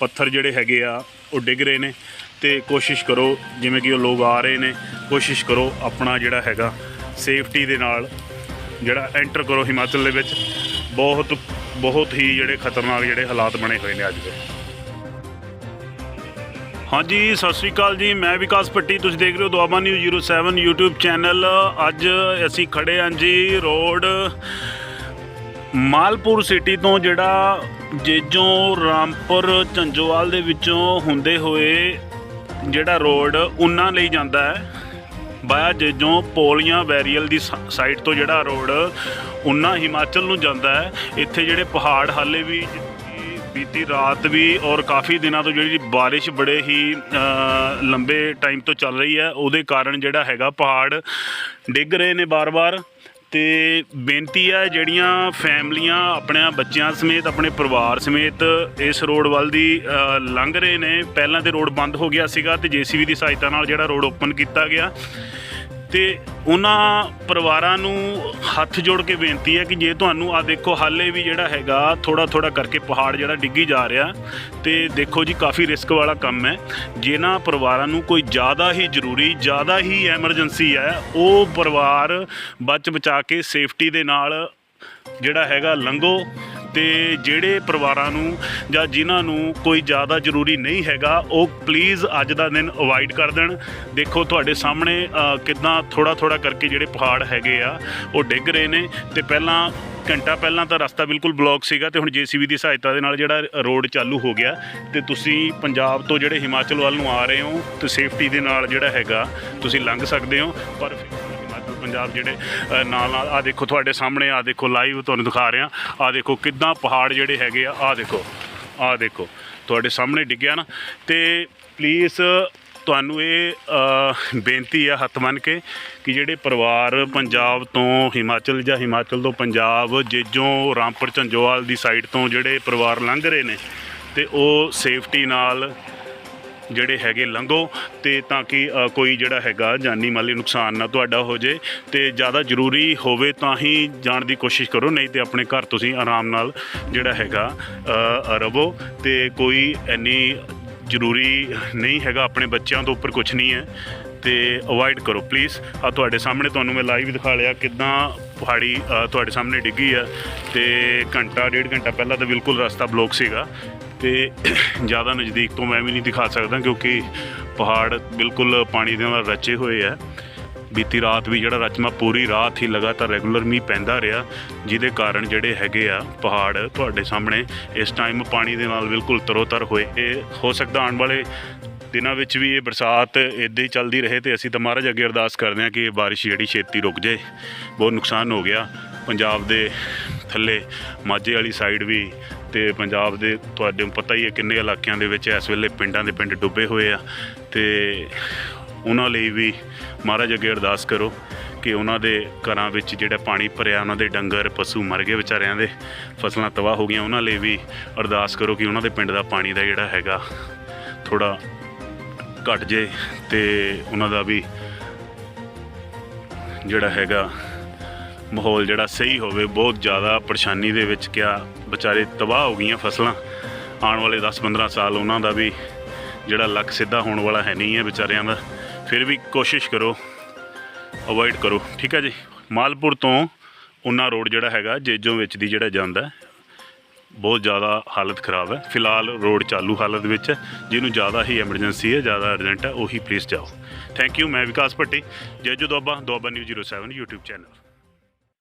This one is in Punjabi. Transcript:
ਪੱਥਰ ਜਿਹੜੇ ਹੈਗੇ ਆ, ਉਹ ਡਿੱਗ ਰਹੇ ਨੇ ਤੇ ਕੋਸ਼ਿਸ਼ ਕਰੋ, ਜਿਵੇਂ ਕਿ ਉਹ ਲੋਕ ਆ ਰਹੇ ਨੇ, ਕੋਸ਼ਿਸ਼ ਕਰੋ ਆਪਣਾ ਜਿਹੜਾ ਹੈਗਾ ਸੇਫਟੀ ਦੇ ਨਾਲ ਜਿਹੜਾ ਐਂਟਰ ਕਰੋ ਹਿਮਾਚਲ ਦੇ ਵਿੱਚ। ਬਹੁਤ ਬਹੁਤ ਹੀ ਜਿਹੜੇ ਖਤਰਨਾਕ ਜਿਹੜੇ ਹਾਲਾਤ ਬਣੇ ਹੋਏ ਨੇ ਅੱਜ ਦੇ। ਹਾਂਜੀ, ਸਤਿ ਸ਼੍ਰੀ ਅਕਾਲ ਜੀ, ਮੈਂ ਵਿਕਾਸ ਪੱਟੀ ਤੁਸੀਂ ਦੇਖ ਰਹੇ ਹੋ ਦੁਆਬਾ ਨਿਊਜ਼ 07 YouTube ਚੈਨਲ। ਅੱਜ ਅਸੀਂ ਖੜੇ ਹਾਂ ਜੀ ਰੋਡ ਮਾਲਪੁਰ ਸਿਟੀ ਤੋਂ ਜਿਹੜਾ ਜੇਜੋਂ ਰਾਮਪੁਰ ਝੰਜੋਵਾਲ ਦੇ ਵਿੱਚੋਂ ਹੁੰਦੇ ਹੋਏ ਜਿਹੜਾ ਰੋਡ ਉਨਾਂ ਲਈ ਜਾਂਦਾ ਹੈ ਬਾਇਆ ਜੇਜੋਂ ਪੋਲੀਆਂ ਵੈਰੀਅਲ ਦੀ ਸਾਈਡ ਤੋਂ ਜਿਹੜਾ ਰੋਡ ਉਨਾਂ ਹਿਮਾਚਲ ਨੂੰ ਜਾਂਦਾ ਹੈ। ਇੱਥੇ ਜਿਹੜੇ ਪਹਾੜ ਹਾਲੇ ਵੀ ਬੀਤੀ ਰਾਤ ਵੀ ਔਰ ਕਾਫੀ ਦਿਨਾਂ ਤੋਂ ਜਿਹੜੀ ਬਾਰਿਸ਼ ਬੜੇ ਹੀ ਲੰਬੇ ਟਾਈਮ ਤੋਂ ਚੱਲ ਰਹੀ ਹੈ, ਉਹਦੇ ਕਾਰਨ ਜਿਹੜਾ ਹੈਗਾ ਪਹਾੜ ਡਿੱਗ ਰਹੇ ਨੇ ਬਾਰ-ਬਾਰ। ਤੇ ਬੇਨਤੀ ਹੈ ਜਿਹੜੀਆਂ ਫੈਮਲੀਆਂ ਆਪਣੇ ਬੱਚਿਆਂ ਸਮੇਤ, ਆਪਣੇ ਪਰਿਵਾਰ ਸਮੇਤ ਇਸ ਰੋਡ ਵੱਲ ਦੀ ਲੰਘ ਰਹੇ ਨੇ। ਪਹਿਲਾਂ ਤੇ ਰੋਡ ਬੰਦ ਹੋ ਗਿਆ ਸੀਗਾ ਤੇ ਜੀਸੀਬੀ ਦੀ ਸਹਾਇਤਾ ਨਾਲ ਜਿਹੜਾ ਰੋਡ ਓਪਨ ਕੀਤਾ ਗਿਆ। ਤੇ ਉਹਨਾਂ ਪਰਿਵਾਰਾਂ ਨੂੰ ਹੱਥ ਜੋੜ ਕੇ ਬੇਨਤੀ ਹੈ ਕਿ ਜੇ ਤੁਹਾਨੂੰ ਆ ਦੇਖੋ ਹਾਲੇ ਵੀ ਜਿਹੜਾ ਹੈਗਾ ਥੋੜਾ ਥੋੜਾ ਕਰਕੇ ਪਹਾੜ ਜਿਹੜਾ ਡਿੱਗੀ ਜਾ ਰਿਹਾ, ਤੇ ਦੇਖੋ ਜੀ ਕਾਫੀ ਰਿਸਕ ਵਾਲਾ ਕੰਮ ਹੈ। ਜਿਨ੍ਹਾਂ ਪਰਿਵਾਰਾਂ ਨੂੰ ਕੋਈ ਜ਼ਿਆਦਾ ਹੀ ਜ਼ਰੂਰੀ, ਜ਼ਿਆਦਾ ਹੀ ਐਮਰਜੈਂਸੀ ਹੈ, ਉਹ ਪਰਿਵਾਰ ਬਚ ਬਚਾ ਕੇ ਸੇਫਟੀ ਦੇ ਨਾਲ ਜਿਹੜਾ ਹੈਗਾ ਲੰਘੋ। ਤੇ ਜਿਹੜੇ ਪਰਿਵਾਰਾਂ ਨੂੰ ਜਾਂ ਜਿਨ੍ਹਾਂ ਨੂੰ ਕੋਈ ਜ਼ਿਆਦਾ ਜ਼ਰੂਰੀ ਨਹੀਂ ਹੈਗਾ ਉਹ ਪਲੀਜ਼ ਅੱਜ ਦਾ ਦਿਨ ਅਵੋਇਡ ਕਰ ਦੇਣ। ਦੇਖੋ ਤੁਹਾਡੇ ਸਾਹਮਣੇ ਅ, ਕਿੱਦਾਂ ਥੋੜਾ ਥੋੜਾ ਕਰਕੇ ਜਿਹੜੇ ਪਹਾੜ ਹੈਗੇ ਆ ਉਹ ਡਿੱਗ ਰਹੇ ਨੇ। ਤੇ ਪਹਿਲਾਂ ਘੰਟਾ ਪਹਿਲਾਂ ਤਾਂ ਰਸਤਾ ਬਿਲਕੁਲ ਬਲੌਕ ਸੀਗਾ ਤੇ ਹੁਣ ਜੀਸੀਬੀ ਦੀ ਸਹਾਇਤਾ ਦੇ ਨਾਲ ਜਿਹੜਾ ਰੋਡ ਚਾਲੂ ਹੋ ਗਿਆ। ਤੇ ਤੁਸੀਂ ਪੰਜਾਬ ਤੋਂ ਜਿਹੜੇ ਹਿਮਾਚਲ ਵੱਲ ਨੂੰ ਆ ਰਹੇ ਹੋ ਤੇ ਸੇਫਟੀ ਦੇ ਨਾਲ ਜਿਹੜਾ ਹੈਗਾ ਤੁਸੀਂ ਲੰਘ ਸਕਦੇ ਹੋ। ਪਰ ਪੰਜਾਬ ਜਿਹੜੇ ਅ, ਨਾਲ ਨਾਲ ਆ ਦੇਖੋ ਤੁਹਾਡੇ ਸਾਹਮਣੇ ਆ ਦੇਖੋ ਲਾਈਵ ਤੁਹਾਨੂੰ ਦਿਖਾ ਰਿਹਾ। ਆ ਦੇਖੋ ਕਿੱਦਾਂ ਪਹਾੜ ਜਿਹੜੇ ਹੈਗੇ ਆ ਆ ਦੇਖੋ ਆ ਦੇਖੋ। ਤੁਹਾਡੇ ਸਾਹਮਣੇ ਡਿੱਗਿਆ ਨਾ। ਤੇ ਪਲੀਜ਼ ਤੁਹਾਨੂੰ ਇਹ ਅ, ਬੇਨਤੀ ਆ ਹੱਥ ਮੰਨ ਕੇ ਕਿ ਜਿਹੜੇ ਪਰਿਵਾਰ ਪੰਜਾਬ ਤੋਂ ਹਿਮਾਚਲ ਜਾਂ ਹਿਮਾਚਲ ਤੋਂ ਪੰਜਾਬ ਜੇਜੋਂ ਰਾਮਪੁਰ ਝੰਜੋਵਾਲ ਦੀ ਸਾਈਡ ਤੋਂ ਜਿਹੜੇ ਪਰਿਵਾਰ ਲੰਘ ਰਹੇ ਨੇ ਤੇ ਉਹ ਸੇਫਟੀ ਨਾਲ ਜਿਹੜੇ ਹੈਗੇ ਲੰਘੋ ਤੇ ਤਾਂ ਕਿ ਕੋਈ ਜਿਹੜਾ ਹੈਗਾ ਜਾਨੀ ਮਾਲੀ ਨੁਕਸਾਨ ਨਾ ਤੁਹਾਡਾ ਹੋ ਜੇ ਤੇ ਜ਼ਿਆਦਾ ਜ਼ਰੂਰੀ ਹੋਵੇ ਤਾਂ ਹੀ ਜਾਣ ਦੀ ਕੋਸ਼ਿਸ਼ ਕਰੋ, ਨਹੀਂ ਤੇ ਆਪਣੇ ਘਰ ਤੁਸੀਂ ਆਰਾਮ ਨਾਲ ਜਿਹੜਾ ਹੈਗਾ ਰਵੋ ਤੇ ਕੋਈ ਐਨੀ ਜ਼ਰੂਰੀ ਨਹੀਂ ਹੈਗਾ ਆਪਣੇ ਬੱਚਿਆਂ ਤੋਂ ਉੱਪਰ ਕੁਝ ਨਹੀਂ ਹੈ ਤੇ ਅਵੋਇਡ ਕਰੋ ਪਲੀਜ਼ ਆ ਤੁਹਾਡੇ ਸਾਹਮਣੇ ਤੁਹਾਨੂੰ ਮੈਂ ਲਾਈਵ ਦਿਖਾ ਲਿਆ ਕਿਦਾਂ ਪਹਾੜੀ ਤੁਹਾਡੇ ਸਾਹਮਣੇ ਡਿੱਗੀ ਆ ਤੇ ਘੰਟਾ, ਡੇਢ ਘੰਟਾ ਪਹਿਲਾਂ ਤਾਂ ਬਿਲਕੁਲ ਰਸਤਾ ਬਲੌਕ ਸੀਗਾ ਤੇ ਜ਼ਿਆਦਾ ਨਜ਼ਦੀਕ ਤੋਂ ਮੈਂ ਵੀ ਨਹੀਂ ਦਿਖਾ ਸਕਦਾ ਕਿਉਂਕਿ ਪਹਾੜ ਬਿਲਕੁਲ ਪਾਣੀ ਦੇ ਨਾਲ ਰਚੇ ਹੋਏ ਆ। ਬੀਤੀ ਰਾਤ ਵੀ ਜਿਹੜਾ ਰਚਮਾ ਪੂਰੀ ਰਾਤ ਹੀ ਲਗਾਤਾਰ ਰੈਗੂਲਰ ਮੀਂਹ ਪੈਂਦਾ ਰਿਹਾ, ਜਿਹਦੇ ਕਾਰਨ ਜਿਹੜੇ ਹੈਗੇ ਆ ਪਹਾੜ ਤੁਹਾਡੇ ਸਾਹਮਣੇ ਇਸ ਟਾਈਮ ਪਾਣੀ ਦੇ ਨਾਲ ਬਿਲਕੁਲ ਤਰੋਤਰ ਹੋਏ। ਇਹ ਹੋ ਸਕਦਾ ਆਉਣ ਵਾਲੇ ਦਿਨਾਂ ਵਿੱਚ ਵੀ ਇਹ ਬਰਸਾਤ ਇਦਾਂ ਹੀ ਚੱਲਦੀ ਰਹੇ ਤੇ ਅਸੀਂ ਤਾਂ ਮਹਾਰਾਜ ਅੱਗੇ ਅਰਦਾਸ ਕਰਦੇ ਹਾਂ ਕਿ ਇਹ ਬਾਰਿਸ਼ ਜਿਹੜੀ ਛੇਤੀ ਰੁਕ ਜਾਏ। ਬਹੁਤ ਨੁਕਸਾਨ ਹੋ ਗਿਆ। ਪੰਜਾਬ ਦੇ ਥੱਲੇ, ਮਾਝੇ ਵਾਲੀ ਸਾਈਡ ਵੀ ਤੇ ਪੰਜਾਬ ਦੇ ਤੁਹਾਡੇ ਨੂੰ ਪਤਾ ਹੀ ਹੈ ਕਿੰਨੇ ਇਲਾਕਿਆਂ ਦੇ ਵਿੱਚ ਇਸ ਵੇਲੇ ਪਿੰਡਾਂ ਦੇ ਪਿੰਡ ਡੁੱਬੇ ਹੋਏ ਆ ਤੇ ਉਹਨਾਂ ਲਈ ਵੀ ਮਹਾਰਾਜ ਅੱਗੇ ਅਰਦਾਸ ਕਰੋ ਕਿ ਉਹਨਾਂ ਦੇ ਘਰਾਂ ਵਿੱਚ ਜਿਹੜਾ ਪਾਣੀ ਭਰਿਆ, ਉਹਨਾਂ ਦੇ ਡੰਗਰ, ਪਸ਼ੂ ਮਰ ਗਏ ਵਿਚਾਰਿਆਂ ਦੇ, ਫਸਲਾਂ ਤਬਾਹ ਹੋ ਗਈਆਂ, ਉਹਨਾਂ ਲਈ ਵੀ ਅਰਦਾਸ ਕਰੋ ਕਿ ਉਹਨਾਂ ਦੇ ਪਿੰਡ ਦਾ ਪਾਣੀ ਦਾ ਜਿਹੜਾ ਹੈਗਾ ਥੋੜਾ ਘਟ ਜੇ ਤੇ ਉਹਨਾਂ ਦਾ ਵੀ ਜਿਹੜਾ ਹੈਗਾ ਮਾਹੌਲ ਜਿਹੜਾ ਸਹੀ ਹੋਵੇ, ਬਹੁਤ ਜ਼ਿਆਦਾ ਪਰੇਸ਼ਾਨੀ ਦੇ ਵਿੱਚ ਕਿਆ ਵਿਚਾਰੇ ਤਬਾਹ ਹੋ ਗਈਆਂ ਫਸਲਾਂ। ਆਉਣ ਵਾਲੇ 10-15 ਸਾਲ ਉਹਨਾਂ ਦਾ ਵੀ ਜਿਹੜਾ ਲੱਕ ਸਿੱਧਾ ਹੋਣ ਵਾਲਾ ਹੈ ਨਹੀਂ ਹੈ ਵਿਚਾਰਿਆਂ ਦਾ। ਫਿਰ ਵੀ ਕੋਸ਼ਿਸ਼ ਕਰੋ ਅਵੋਇਡ ਕਰੋ। ਠੀਕ ਹੈ ਜੀ? ਮਾਲਪੁਰ ਤੋਂ ਉਨਾ ਰੋਡ ਜਿਹੜਾ ਹੈਗਾ, ਜੇਜੋਂ ਵਿੱਚ ਦੀ ਜਿਹੜਾ ਜਾਂਦਾ ਬਹੁਤ ਜ਼ਿਆਦਾ ਹਾਲਤ ਖਰਾਬ ਹੈ। ਫਿਲਹਾਲ ਰੋਡ ਚਾਲੂ ਹਾਲਤ ਵਿੱਚ ਹੈ, ਜਿਹਨੂੰ ਜ਼ਿਆਦਾ ਹੀ ਐਮਰਜੈਂਸੀ ਹੈ, ਜ਼ਿਆਦਾ ਅਰਜੈਂਟ ਹੈ, ਉਹੀ ਪਲੀਜ਼ ਜਾਓ। ਥੈਂਕ ਯੂ ਮੈਂ Vikas Bhatti, Jejo Doaba Doaba news 07 YouTube channel